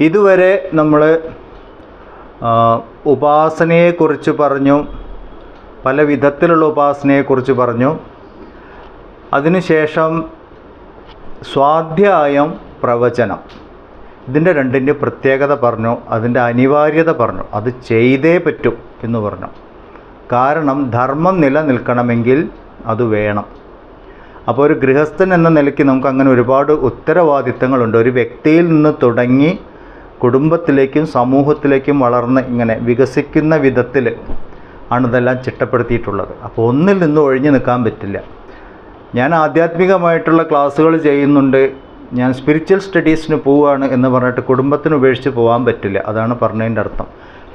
ഇതുവരെ നമ്മൾ ഉപാസനയെക്കുറിച്ച് പറഞ്ഞു പല വിധത്തിലുള്ള ഉപാസനയെക്കുറിച്ച് പറഞ്ഞു. അതിനുശേഷം സ്വാധ്യായം പ്രവചനം. ഇതിന്റെ രണ്ടിന്റെ പ്രത്യേകത പറഞ്ഞു അതിന്റെ അനിവാര്യത പറഞ്ഞു അത് ചെയ്തേ പറ്റും എന്ന് പറഞ്ഞു. കാരണം ധർമ്മം നിലനിൽക്കണമെങ്കിൽ അത് വേണം. അപ്പോൾ ഒരു ഗൃഹസ്ഥൻ എന്ന നിലയ്ക്ക് നമുക്ക് അങ്ങനെ ഒരുപാട് ഉത്തരവാദിത്തങ്ങളുണ്ട്. ഒരു വ്യക്തിയിൽ നിന്ന് തുടങ്ങി കുടുംബത്തിലേക്കും സമൂഹത്തിലേക്കും വളർന്ന് ഇങ്ങനെ വികസിക്കുന്ന വിധത്തിൽ ആണ് ഇതെല്ലാം ചിട്ടപ്പെടുത്തിയിട്ടുള്ളത്. അപ്പോൾ ഒന്നിൽ നിന്ന് ഒഴിഞ്ഞു നിൽക്കാൻ പറ്റില്ല. ഞാൻ ആധ്യാത്മികമായിട്ടുള്ള ക്ലാസ്സുകൾ ചെയ്യുന്നുണ്ട്. ഞാൻ സ്പിരിച്വൽ സ്റ്റഡീസിന് പോവുകയാണ് എന്ന് പറഞ്ഞിട്ട് കുടുംബത്തിന് ഉപേക്ഷിച്ച് പോകാൻ പറ്റില്ല. അതാണ് പറഞ്ഞതിന്റെ അർത്ഥം.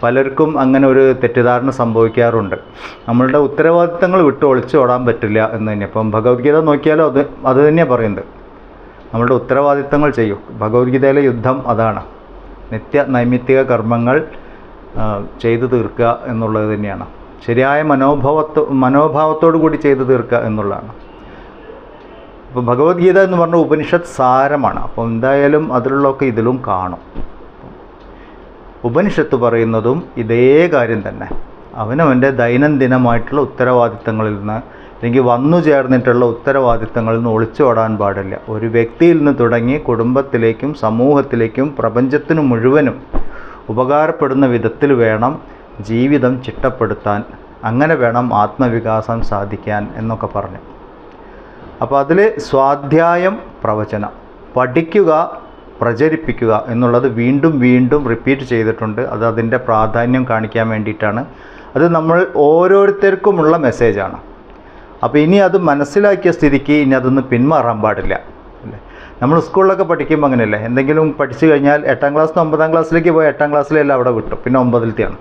പലർക്കും അങ്ങനെ ഒരു തെറ്റിദ്ധാരണ സംഭവിക്കാറുണ്ട്. നമ്മളുടെ ഉത്തരവാദിത്തങ്ങൾ വിട്ട് ഒളിച്ചോടാൻ പറ്റില്ല എന്ന് തന്നെ. ഇപ്പം ഭഗവത്ഗീത നോക്കിയാലും അത് അത് തന്നെയാണ് പറയുന്നത്. നമ്മളുടെ ഉത്തരവാദിത്തങ്ങൾ ചെയ്യും. ഭഗവത്ഗീതയിലെ യുദ്ധം അതാണ്. നിത്യ നൈമിത്തിക കർമ്മങ്ങൾ ചെയ്തു തീർക്കുക എന്നുള്ളത് തന്നെയാണ്. ശരിയായ മനോഭാവത്തോ മനോഭാവത്തോടു കൂടി ചെയ്തു തീർക്കുക എന്നുള്ളതാണ്. അപ്പോൾ ഭഗവത്ഗീത എന്ന് പറഞ്ഞ ഉപനിഷത്ത് സാരമാണ്. അപ്പോൾ എന്തായാലും അതിലുള്ളതൊക്കെ ഇതിലും കാണും. ഉപനിഷത്ത് പറയുന്നതും ഇതേ കാര്യം തന്നെ. അവനവന്റെ ദൈനംദിനമായിട്ടുള്ള ഉത്തരവാദിത്തങ്ങളിൽ നിന്ന് അല്ലെങ്കിൽ വന്നു ചേർന്നിട്ടുള്ള ഉത്തരവാദിത്തങ്ങളിൽ നിന്ന് ഒളിച്ചോടാൻ പാടില്ല. ഒരു വ്യക്തിയിൽ നിന്ന് തുടങ്ങി കുടുംബത്തിലേക്കും സമൂഹത്തിലേക്കും പ്രപഞ്ചത്തിനു മുഴുവനും ഉപകാരപ്പെടുന്ന വിധത്തിൽ വേണം ജീവിതം ചിട്ടപ്പെടുത്താൻ. അങ്ങനെ വേണം ആത്മവികാസം സാധിക്കാൻ എന്നൊക്കെ പറഞ്ഞു. അപ്പോൾ അതിൽ സ്വാധ്യായം പ്രവചനം. പഠിക്കുക പ്രചരിപ്പിക്കുക എന്നുള്ളത് വീണ്ടും വീണ്ടും റിപ്പീറ്റ് ചെയ്തിട്ടുണ്ട്. അത് അതിന്റെ പ്രാധാന്യം കാണിക്കാൻ വേണ്ടിയിട്ടാണ്. അത് നമ്മൾ ഓരോരുത്തർക്കുമുള്ള മെസ്സേജാണ് അപ്പോൾ ഇനി അത് മനസ്സിലാക്കിയ സ്ഥിതിക്ക് ഇനി അതൊന്ന് പിന്മാറാൻ പാടില്ല. അല്ലേ? നമ്മൾ സ്കൂളിലൊക്കെ പഠിക്കുമ്പോൾ അങ്ങനെയല്ലേ? എന്തെങ്കിലും പഠിച്ചു കഴിഞ്ഞാൽ എട്ടാം ക്ലാസ് ഒമ്പതാം ക്ലാസ്സിലേക്ക് പോയി എട്ടാം ക്ലാസ്സിലെല്ലാം അവിടെ വിട്ടു. പിന്നെ ഒമ്പതിലത്തെയാണ്.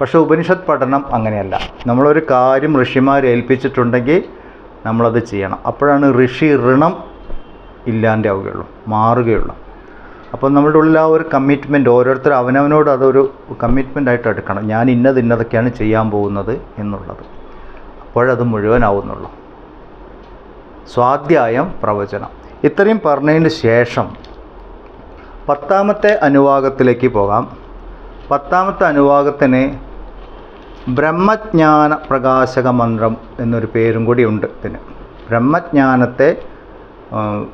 പക്ഷേ ഉപനിഷത്ത് പഠനം അങ്ങനെയല്ല. നമ്മളൊരു കാര്യം ഋഷിമാർ ഏൽപ്പിച്ചിട്ടുണ്ടെങ്കിൽ നമ്മളത് ചെയ്യണം. അപ്പോഴാണ് ഋഷി ഋണം ഇല്ലാണ്ടാവുകയുള്ളൂ മാറുകയുള്ളൂ. അപ്പോൾ നമ്മുടെ ഉള്ളിൽ ആ ഒരു കമ്മിറ്റ്മെന്റ് ഓരോരുത്തർ അവനവനോട് അതൊരു കമ്മിറ്റ്മെന്റ് ആയിട്ട് എടുക്കണം. ഞാൻ ഇന്നത് ഇന്നതൊക്കെയാണ് ചെയ്യാൻ പോകുന്നത് എന്നുള്ളത്. അപ്പോഴത് മുഴുവനാവുന്നുള്ളൂ. സ്വാധ്യായം പ്രവചനം. ഇത്രയും പറഞ്ഞതിന് ശേഷം പത്താമത്തെ അനുവാകത്തിലേക്ക് പോകാം. പത്താമത്തെ അനുവാകത്തിന് ബ്രഹ്മജ്ഞാന പ്രകാശക മന്ത്രം എന്നൊരു പേരും കൂടി ഉണ്ട് ഇതിന്. ബ്രഹ്മജ്ഞാനത്തെ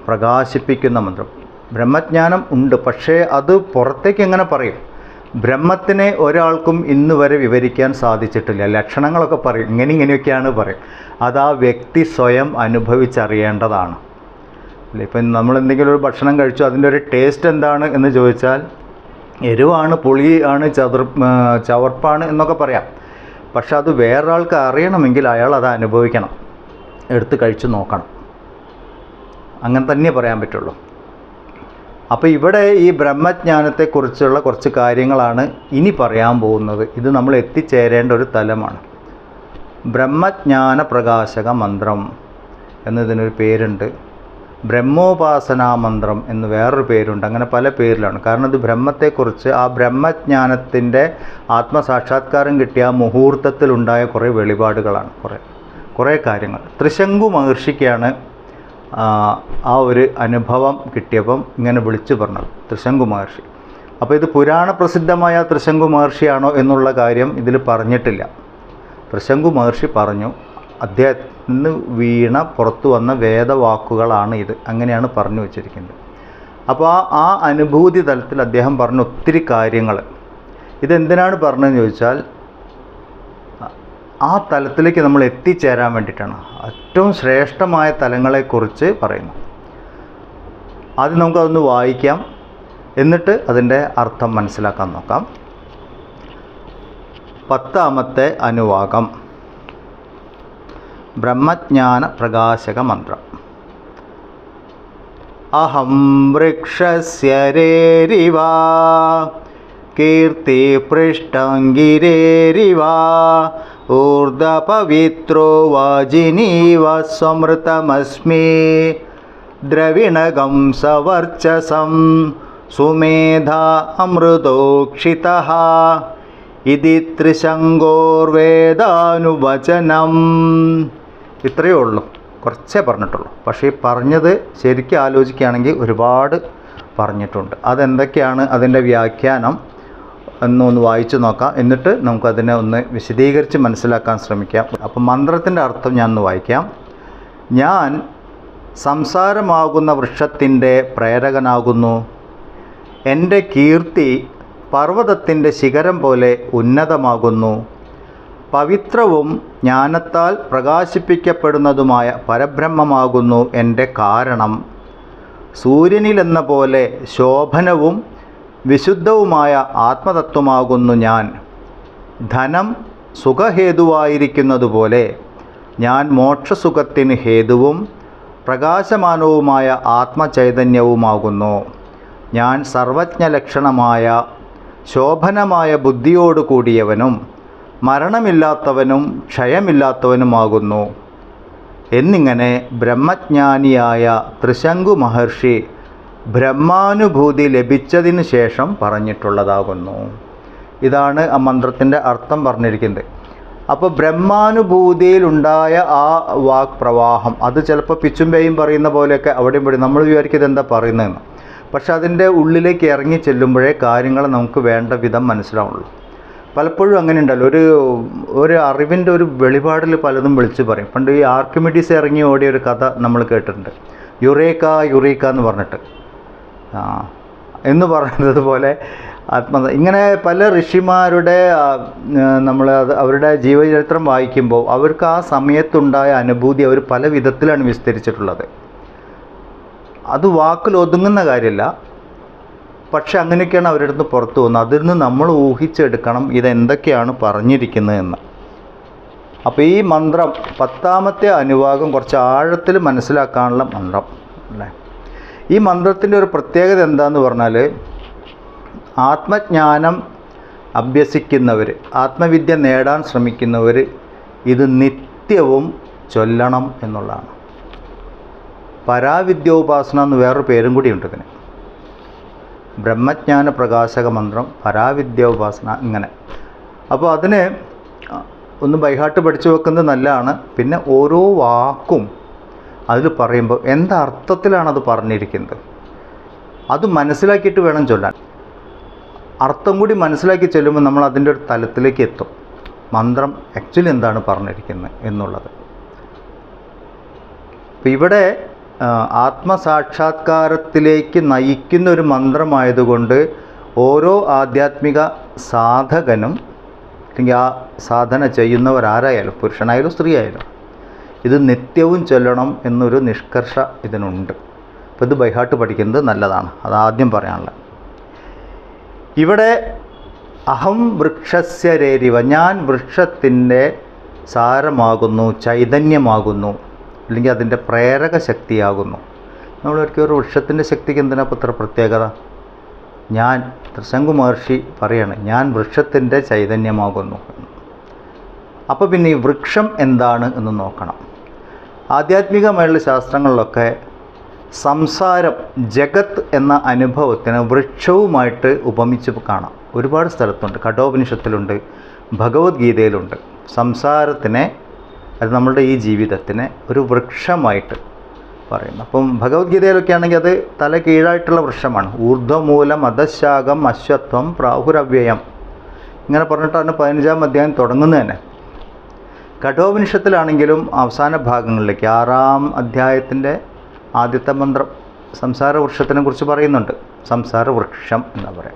പ്രകാശിപ്പിക്കുന്ന മന്ത്രം. ബ്രഹ്മജ്ഞാനം ഉണ്ട് പക്ഷേ അത് പുറത്തേക്ക് എങ്ങനെ പറയും? ബ്രഹ്മത്തിനെ ഒരാൾക്കും ഇന്ന് വരെ വിവരിക്കാൻ സാധിച്ചിട്ടില്ല. ലക്ഷണങ്ങളൊക്കെ പറയും. ഇങ്ങനെ ഇങ്ങനെയൊക്കെയാണ് പറയും. അത് ആ വ്യക്തി സ്വയം അനുഭവിച്ചറിയേണ്ടതാണ്. അല്ലേ? ഇപ്പം നമ്മൾ എന്തെങ്കിലും ഒരു ഭക്ഷണം കഴിച്ചു അതിന്റെ ഒരു ടേസ്റ്റ് എന്താണ് എന്ന് ചോദിച്ചാൽ എരിവാണ് പുളിയാണ് ചതുർ ചവർപ്പാണ് എന്നൊക്കെ പറയാം. പക്ഷെ അത് വേറൊരാൾക്ക് അറിയണമെങ്കിൽ അയാൾ അത് അനുഭവിക്കണം. എടുത്ത് കഴിച്ച് നോക്കണം. അങ്ങനെ തന്നെ പറയാൻ പറ്റുള്ളൂ. അപ്പോൾ ഇവിടെ ഈ ബ്രഹ്മജ്ഞാനത്തെക്കുറിച്ചുള്ള കുറച്ച് കാര്യങ്ങളാണ് ഇനി പറയാൻ പോകുന്നത്. ഇത് നമ്മൾ എത്തിച്ചേരേണ്ട ഒരു തലമാണ്. ബ്രഹ്മജ്ഞാന പ്രകാശക മന്ത്രം എന്നതിനൊരു പേരുണ്ട്. ബ്രഹ്മോപാസനാ മന്ത്രം എന്ന് വേറൊരു പേരുണ്ട്. അങ്ങനെ പല പേരിലാണ്. കാരണം ഇത് ബ്രഹ്മത്തെക്കുറിച്ച് ആ ബ്രഹ്മജ്ഞാനത്തിന്റെ ആത്മസാക്ഷാത്കാരം കിട്ടിയ മുഹൂർത്തത്തിലുണ്ടായ കുറേ വെളിപാടുകളാണ്. കുറേ കുറേ കാര്യങ്ങൾ. ത്രിശങ്കു മഹർഷിക്കാണ് ആ, ഒരു അനുഭവം കിട്ടിയപ്പം ഇങ്ങനെ വിളിച്ചു പറഞ്ഞത് ത്രിശങ്കു മഹർഷി. അപ്പോൾ ഇത് പുരാണ പ്രസിദ്ധമായ ത്രിശങ്കു മഹർഷിയാണോ എന്നുള്ള കാര്യം ഇതിൽ പറഞ്ഞിട്ടില്ല. ത്രിശങ്കു മഹർഷി പറഞ്ഞു അദ്ദേഹത്തിൽ നിന്ന് വീണ പുറത്തു വന്ന വേദവാക്കുകളാണ് ഇത്. അങ്ങനെയാണ് പറഞ്ഞു വച്ചിരിക്കുന്നത്. അപ്പോൾ ആ അനുഭൂതി തലത്തിൽ അദ്ദേഹം പറഞ്ഞ ഒത്തിരി കാര്യങ്ങൾ. ഇതെന്തിനാണ് പറഞ്ഞതെന്ന് ചോദിച്ചാൽ ആ തലത്തിലേക്ക് നമ്മൾ എത്തിച്ചേരാൻ വേണ്ടിയിട്ടാണ്. ഏറ്റവും ശ്രേഷ്ഠമായ തലങ്ങളെക്കുറിച്ച് പറയുന്നു. ആദ്യം നമുക്കതൊന്ന് വായിക്കാം. എന്നിട്ട് അതിന്റെ അർത്ഥം മനസ്സിലാക്കാൻ നോക്കാം. പത്താമത്തെ അനുവാകം. ब्रह्मज्ञानप्रकाशकमन्त्रम्। अहं वृक्षस्य रेरिवा कीर्ति पृष्टं ऊर्ध्वपवित्रो वाजिनीव स्वमृतमस्मि द्रविणगं सवर्चसं सुमेधा अमृतोक्षितः। इति त्रिशङ्गोर्वेदानुवचनम्। ഇത്രയേ ഉള്ളൂ. കുറച്ചേ പറഞ്ഞിട്ടുള്ളൂ. പക്ഷേ ഈ പറഞ്ഞത് ശരിക്കും ആലോചിക്കുകയാണെങ്കിൽ ഒരുപാട് പറഞ്ഞിട്ടുണ്ട്. അതെന്തൊക്കെയാണ് അതിന്റെ വ്യാഖ്യാനം? എന്നൊന്ന് വായിച്ചു നോക്കാം. എന്നിട്ട് നമുക്കതിനെ ഒന്ന് വിശദീകരിച്ച് മനസ്സിലാക്കാൻ ശ്രമിക്കാം. അപ്പം മന്ത്രത്തിന്റെ അർത്ഥം ഞാൻ ഒന്ന് വായിക്കാം. ഞാൻ സംസാരമാകുന്ന വൃക്ഷത്തിന്റെ പ്രേരകനാകുന്നു. എന്റെ കീർത്തി പർവതത്തിന്റെ ശിഖരം പോലെ ഉന്നതമാകുന്നു. പവിത്രവും ജ്ഞാനത്താൽ പ്രകാശിപ്പിക്കപ്പെടുന്നതുമായ പരബ്രഹ്മമാകുന്നു എന്റെ കാരണം. സൂര്യനിലെന്ന പോലെ ശോഭനവും വിശുദ്ധവുമായ ആത്മതത്വമാകുന്നു ഞാൻ. ധനം സുഖഹേതുവായിരിക്കുന്നതുപോലെ ഞാൻ മോക്ഷസുഖത്തിന് ഹേതുവും പ്രകാശമാനവുമായ ആത്മചൈതന്യവുമാകുന്നു. ഞാൻ സർവജ്ഞലക്ഷണമായ ശോഭനമായ ബുദ്ധിയോടു കൂടിയവനും മരണമില്ലാത്തവനും ക്ഷയമില്ലാത്തവനുമാകുന്നു. എന്നിങ്ങനെ ബ്രഹ്മജ്ഞാനിയായ ത്രിശങ്കു മഹർഷി ബ്രഹ്മാനുഭൂതി ലഭിച്ചതിന് ശേഷം പറഞ്ഞിട്ടുള്ളതാകുന്നു. ഇതാണ് ആ മന്ത്രത്തിന്റെ അർത്ഥം പറഞ്ഞിരിക്കുന്നത്. അപ്പോൾ ബ്രഹ്മാനുഭൂതിയിലുണ്ടായ ആ വാക് പ്രവാഹം അത് ചിലപ്പോൾ പിച്ചും പേയും പറയുന്ന പോലെയൊക്കെ അവിടെയും ഇവിടെ നമ്മൾ വിചാരിക്കുന്നത് എന്താ പറയുന്നതെന്ന്. പക്ഷെ അതിന്റെ ഉള്ളിലേക്ക് ഇറങ്ങി ചെല്ലുമ്പോഴേ കാര്യങ്ങൾ നമുക്ക് വേണ്ട വിധം മനസ്സിലാവുള്ളൂ. പലപ്പോഴും അങ്ങനെ ഉണ്ടല്ലോ ഒരു ഒരു അറിവിന്റെ ഒരു വെളിപാടിൽ പലതും വിളിച്ച് പറയും. പണ്ട് ഈ ആർക്കിമിഡീസ് ഇറങ്ങി ഓടിയ ഒരു കഥ നമ്മൾ കേട്ടിട്ടുണ്ട്. യുറേക്ക യുറേക്ക എന്ന് പറഞ്ഞിട്ട്. ആ എന്ന് പറയുന്നത് പോലെ ആത്മ ഇങ്ങനെ പല ഋഷിമാരുടെ നമ്മൾ അവരുടെ ജീവചരിത്രം വായിക്കുമ്പോൾ അവർക്ക് ആ സമയത്തുണ്ടായ അനുഭൂതി അവർ പല വിധത്തിലാണ് വിസ്തരിച്ചിട്ടുള്ളത്. അത് വാക്കിൽ ഒതുങ്ങുന്ന കാര്യമല്ല. പക്ഷെ അങ്ങനെയൊക്കെയാണ് അവരുടെ അടുത്ത് പുറത്തു പോകുന്നത്. അതിൽ നിന്ന് നമ്മൾ ഊഹിച്ചെടുക്കണം ഇതെന്തൊക്കെയാണ് പറഞ്ഞിരിക്കുന്നതെന്ന് അപ്പോൾ ഈ മന്ത്രം പത്താമത്തെ അനുവാകം കുറച്ച് ആഴത്തിൽ മനസ്സിലാക്കാനുള്ള മന്ത്രം അല്ലേ? ഈ മന്ത്രത്തിന്റെ ഒരു പ്രത്യേകത എന്താന്ന് പറഞ്ഞാൽ ആത്മജ്ഞാനം അഭ്യസിക്കുന്നവർ ആത്മവിദ്യ നേടാൻ ശ്രമിക്കുന്നവർ ഇത് നിത്യവും ചൊല്ലണം എന്നുള്ളതാണ്. പരാവിദ്യോപാസന എന്ന് വേറൊരു പേരും കൂടിയുണ്ട് ഇതിന്. ബ്രഹ്മജ്ഞാന പ്രകാശക മന്ത്രം പരാവിദ്യ ഉപാസന ഇങ്ങനെ. അപ്പോൾ അതിന് ഒന്ന് ബൈഹാട്ട് പഠിച്ചു വെക്കുന്നത് നല്ലതാണ്. പിന്നെ ഓരോ വാക്കും അതിൽ പറയുമ്പോൾ എന്തർത്ഥത്തിലാണ് അത് പറഞ്ഞിരിക്കുന്നത്? അത് മനസ്സിലാക്കിയിട്ട് വേണം ചൊല്ലാൻ. അർത്ഥം കൂടി മനസ്സിലാക്കി ചൊല്ലുമ്പോൾ നമ്മൾ അതിന്റെ ഒരു തലത്തിലേക്ക് എത്തും. മന്ത്രം ആക്ച്വലി എന്താണ് പറഞ്ഞിരിക്കുന്നത് എന്നുള്ളത്. ഇപ്പം ഇവിടെ ആത്മസാക്ഷാത്കാരത്തിലേക്ക് നയിക്കുന്ന ഒരു മന്ത്രമായതുകൊണ്ട് ഓരോ ആധ്യാത്മിക സാധകനും അല്ലെങ്കിൽ ആ സാധന ചെയ്യുന്നവരാരായാലും പുരുഷനായാലും സ്ത്രീ ആയാലും ഇത് നിത്യവും ചൊല്ലണം എന്നൊരു നിഷ്കർഷ ഇതിനുണ്ട്. അപ്പോൾ ഇത് ബൈഹാട്ട് പഠിക്കുന്നത് നല്ലതാണ്. അത് ആദ്യം പറയാനുള്ളത്. ഇവിടെ അഹം വൃക്ഷസ്യ രേരിവ ഞാൻ വൃക്ഷത്തിന്റെ സാരമാകുന്നു ചൈതന്യമാകുന്നു. അല്ലെങ്കിൽ അതിന്റെ പ്രേരക ശക്തിയാകുന്നു. നമ്മൾ ഒരിക്കൽ ഒരു വൃക്ഷത്തിന്റെ ശക്തിക്ക് എന്തിനാ ഇത്ര പ്രത്യേകത? ഞാൻ ത്രിശങ്കു മഹർഷി പറയാണ് ഞാൻ വൃക്ഷത്തിന്റെ ചൈതന്യമാകുന്നു. അപ്പോൾ പിന്നെ ഈ വൃക്ഷം എന്താണ് എന്ന് നോക്കണം. ആധ്യാത്മികമായുള്ള ശാസ്ത്രങ്ങളിലൊക്കെ സംസാരം ജഗത്ത് എന്ന അനുഭവത്തിന് വൃക്ഷവുമായിട്ട് ഉപമിച്ച് കാണാം. ഒരുപാട് സ്ഥലത്തുണ്ട് കഠോപനിഷത്തിലുണ്ട് ഭഗവത്ഗീതയിലുണ്ട്. സംസാരത്തിനെ അത് നമ്മളുടെ ഈ ജീവിതത്തിനെ ഒരു വൃക്ഷമായിട്ട് പറയുന്നു. അപ്പം ഭഗവത്ഗീതയിലൊക്കെ ആണെങ്കിൽ അത് തല കീഴായിട്ടുള്ള വൃക്ഷമാണ്. ഊർധ്വമൂലം അധശാഖം അശ്വത്വം പ്രാഹുരവ്യയം. ഇങ്ങനെ പറഞ്ഞിട്ടാണ് പതിനഞ്ചാം അധ്യായം തുടങ്ങുന്നത് തന്നെ. കഠോപനിഷത്തിലാണെങ്കിലും അവസാന ഭാഗങ്ങളിലേക്ക് ആറാം അധ്യായത്തിന്റെ ആദ്യത്തെ മന്ത്രം സംസാര വൃക്ഷത്തിനെ കുറിച്ച് പറയുന്നുണ്ട്. സംസാര വൃക്ഷം എന്ന് പറയാം.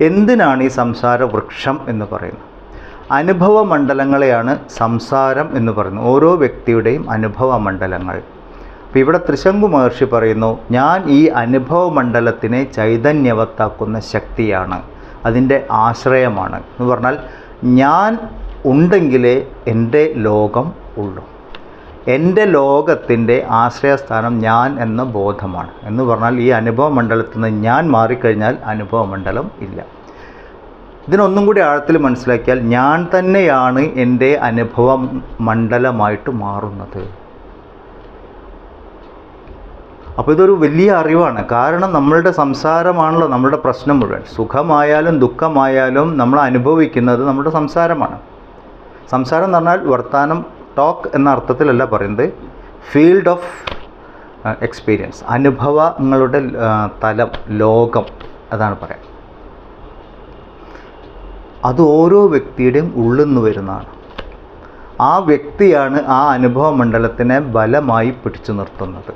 എന്തിനാണ് ഈ സംസാര വൃക്ഷം എന്ന് പറയുന്നത്? അനുഭവ മണ്ഡലങ്ങളെയാണ് സംസാരം എന്ന് പറയുന്നത്. ഓരോ വ്യക്തിയുടെയും അനുഭവ മണ്ഡലങ്ങൾ അപ്പോൾ ഇവിടെ ത്രിശങ്കു മഹർഷി പറയുന്നു ഞാൻ ഈ അനുഭവ മണ്ഡലത്തിനെ ചൈതന്യവത്താക്കുന്ന ശക്തിയാണ്. അതിന്റെ ആശ്രയമാണ്. എന്ന് പറഞ്ഞാൽ ഞാൻ ഉണ്ടെങ്കിലേ എന്റെ ലോകം ഉള്ളൂ. എന്റെ ലോകത്തിന്റെ ആശ്രയസ്ഥാനം ഞാൻ എന്ന ബോധമാണ്. എന്ന് പറഞ്ഞാൽ ഈ അനുഭവ മണ്ഡലത്തിൽ നിന്ന് ഞാൻ മാറിക്കഴിഞ്ഞാൽ അനുഭവ മണ്ഡലം ഇല്ല. ഇതിനൊന്നും കൂടി ആഴത്തിൽ മനസ്സിലാക്കിയാൽ ഞാൻ തന്നെയാണ് എന്റെ അനുഭവ മണ്ഡലമായിട്ട് മാറുന്നത്. അപ്പോൾ ഇതൊരു വലിയ അറിവാണ്. കാരണം നമ്മളുടെ സംസാരമാണല്ലോ നമ്മളുടെ പ്രശ്നം മുഴുവൻ. സുഖമായാലും ദുഃഖമായാലും നമ്മൾ അനുഭവിക്കുന്നത് നമ്മുടെ സംസാരമാണ്. സംസാരം എന്ന് പറഞ്ഞാൽ വർത്താനം ടോക്ക് എന്ന അർത്ഥത്തിലല്ല പറയുന്നത്. ഫീൽഡ് ഓഫ് എക്സ്പീരിയൻസ് അനുഭവങ്ങളുടെ തലം ലോകം അതാണ് പറയാം. അത് ഓരോ വ്യക്തിയുടെയും ഉള്ളിൽ നിന്ന് വരുന്നതാണ്. ആ വ്യക്തിയാണ് ആ അനുഭവ മണ്ഡലത്തിനെ ബലമായി പിടിച്ചു നിർത്തുന്നത്.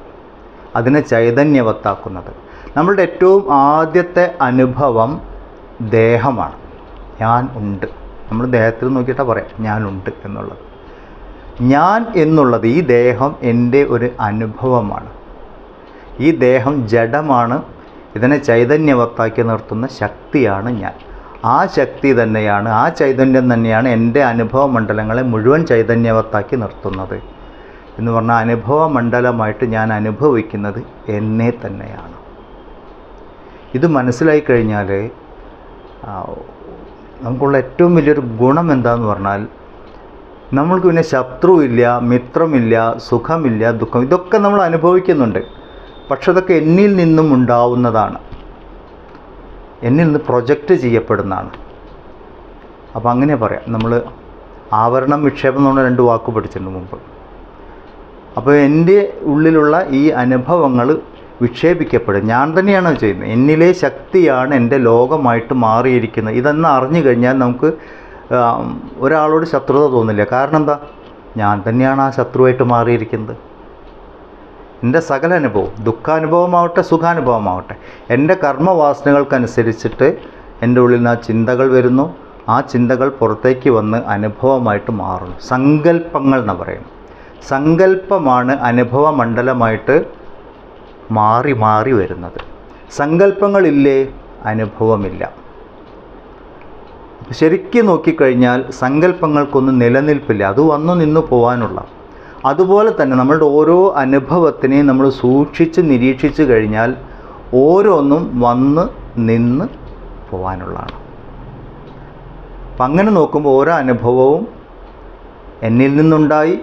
അതിനെ ചൈതന്യവത്താക്കുന്നത്. നമ്മളുടെ ഏറ്റവും ആദ്യത്തെ അനുഭവം ദേഹമാണ്. ഞാൻ ഉണ്ട്. നമ്മൾ ദേഹത്തിൽ നോക്കിയിട്ടാ പറയാം ഞാനുണ്ട് എന്നുള്ളത്. ഞാൻ എന്നുള്ളത് ഈ ദേഹം എന്റെ ഒരു അനുഭവമാണ്. ഈ ദേഹം ജഡമാണ്. ഇതിനെ ചൈതന്യവത്താക്കി നിർത്തുന്ന ശക്തിയാണ് ഞാൻ. ആ ശക്തി തന്നെയാണ് ആ ചൈതന്യം തന്നെയാണ് എന്റെ അനുഭവ മണ്ഡലങ്ങളെ മുഴുവൻ ചൈതന്യവത്താക്കി നിർത്തുന്നത്. എന്ന് പറഞ്ഞാൽ അനുഭവ മണ്ഡലമായിട്ട് ഞാൻ അനുഭവിക്കുന്നത് എന്നെ തന്നെയാണ്. ഇത് മനസ്സിലായി കഴിഞ്ഞാൽ നമുക്കുള്ള ഏറ്റവും വലിയൊരു ഗുണം എന്താന്ന് പറഞ്ഞാൽ നമ്മൾക്ക് പിന്നെ ശത്രുവില്ല മിത്രമില്ല സുഖമില്ല ദുഃഖം ഇതൊക്കെ നമ്മൾ അനുഭവിക്കുന്നുണ്ട്. പക്ഷെ അതൊക്കെ എന്നിൽ നിന്നും ഉണ്ടാവുന്നതാണ്. എന്നിൽ നിന്ന് പ്രൊജക്റ്റ് ചെയ്യപ്പെടുന്നതാണ്. അപ്പോൾ അങ്ങനെ പറയാം. നമ്മൾ ആവരണം വിക്ഷേപം എന്ന് പറഞ്ഞ രണ്ട് വാക്ക് പഠിച്ചിട്ടുണ്ട് മുമ്പ്. അപ്പോൾ എന്റെ ഉള്ളിലുള്ള ഈ അനുഭവങ്ങൾ വിക്ഷേപിക്കപ്പെടും. ഞാൻ തന്നെയാണ് ചെയ്യുന്നത്. എന്നിലെ ശക്തിയാണ് എന്റെ ലോകമായിട്ട് മാറിയിരിക്കുന്നത്. ഇതെന്ന് അറിഞ്ഞു കഴിഞ്ഞാൽ നമുക്ക് ഒരാളോട് ശത്രുത തോന്നില്ല. കാരണം എന്താ? ഞാൻ തന്നെയാണ് ആ ശത്രുവായിട്ട് മാറിയിരിക്കുന്നത്. എന്റെ സകല അനുഭവം ദുഃഖാനുഭവമാവട്ടെ സുഖാനുഭവമാവട്ടെ എന്റെ കർമ്മവാസനകൾക്കനുസരിച്ചിട്ട് എന്റെ ഉള്ളിൽ നിന്ന് ആ ചിന്തകൾ വരുന്നു. ആ ചിന്തകൾ പുറത്തേക്ക് വന്ന് അനുഭവമായിട്ട് മാറുന്നു. സങ്കല്പങ്ങൾ എന്ന് പറയുന്നു. സങ്കല്പമാണ് അനുഭവ മണ്ഡലമായിട്ട് മാറി മാറി വരുന്നത്. സങ്കല്പങ്ങളില്ലേ അനുഭവമില്ല. ശരിക്കും നോക്കിക്കഴിഞ്ഞാൽ സങ്കല്പങ്ങൾക്കൊന്നും നിലനിൽപ്പില്ല. അത് വന്നു നിന്ന് പോകാനുള്ള അതുപോലെ തന്നെ നമ്മളുടെ ഓരോ അനുഭവത്തിനെയും നമ്മൾ സൂക്ഷിച്ച് നിരീക്ഷിച്ച് കഴിഞ്ഞാൽ ഓരോന്നും വന്ന് നിന്ന് പോകാനുള്ളതാണ് അപ്പം അങ്ങനെ നോക്കുമ്പോൾ ഓരോ അനുഭവവും എന്നിൽ നിന്നുണ്ടായി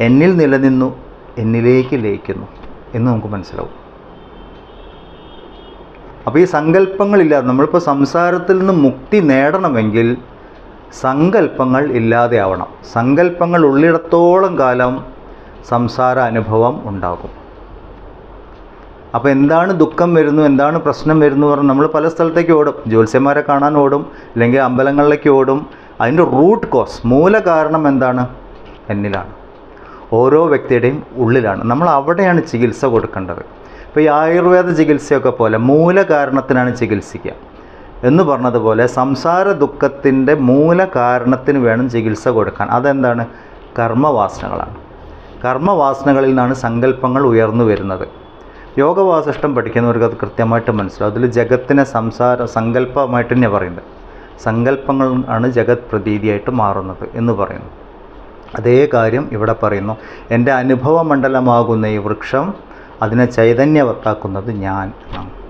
എന്നിൽ നിലനിന്നു എന്നിലേക്ക് ലയിക്കുന്നു എന്ന് നമുക്ക് മനസ്സിലാവും. അപ്പോൾ ഈ സങ്കല്പങ്ങളില്ലാതെ നമ്മളിപ്പോൾ സംസാരത്തിൽ നിന്ന് മുക്തി നേടണമെങ്കിൽ സങ്കല്പങ്ങൾ ഇല്ലാതെ ആവണം സങ്കല്പങ്ങൾ ഉള്ളിടത്തോളം കാലം സംസാര അനുഭവം ഉണ്ടാകും. അപ്പോൾ എന്താണ് ദുഃഖം വരുന്നു എന്താണ് പ്രശ്നം വരുന്നു പറഞ്ഞ് നമ്മൾ പല സ്ഥലത്തേക്ക് ഓടും. ജ്യോത്സ്യന്മാരെ കാണാൻ ഓടും അല്ലെങ്കിൽ അമ്പലങ്ങളിലേക്ക് ഓടും. അതിന്റെ റൂട്ട് കോസ് മൂല കാരണം എന്താണ്? എന്നിലാണ്. ഓരോ വ്യക്തിയുടെയും ഉള്ളിലാണ്. നമ്മൾ അവിടെയാണ് ചികിത്സ കൊടുക്കേണ്ടത്. ഇപ്പോൾ ഈ ആയുർവേദ ചികിത്സയൊക്കെ പോലെ മൂല കാരണത്തിനാണ് ചികിത്സിക്കുക. എന്ന് പറഞ്ഞതുപോലെ സംസാര ദുഃഖത്തിന്റെ മൂല കാരണത്തിന് വേണം ചികിത്സ കൊടുക്കാൻ. അതെന്താണ്? കർമ്മവാസനകളാണ്. കർമ്മവാസനകളിൽ നിന്നാണ് സങ്കല്പങ്ങൾ ഉയർന്നു വരുന്നത്. യോഗവാസിഷ്ടം പഠിക്കുന്നവർക്ക് അത് കൃത്യമായിട്ട് മനസ്സിലാവും. അതിൽ ജഗത്തിനെ സംസാര സങ്കല്പമായിട്ട് തന്നെ പറയുന്നത്. സങ്കല്പങ്ങൾ ആണ് ജഗത് പ്രതീതിയായിട്ട് മാറുന്നത് എന്ന് പറയുന്നു. അതേ കാര്യം ഇവിടെ പറയുന്നു. എന്റെ അനുഭവ മണ്ഡലമാകുന്ന ഈ വൃക്ഷം അതിനെ ചൈതന്യവത്താക്കുന്നത് ഞാൻ എന്നാണ്.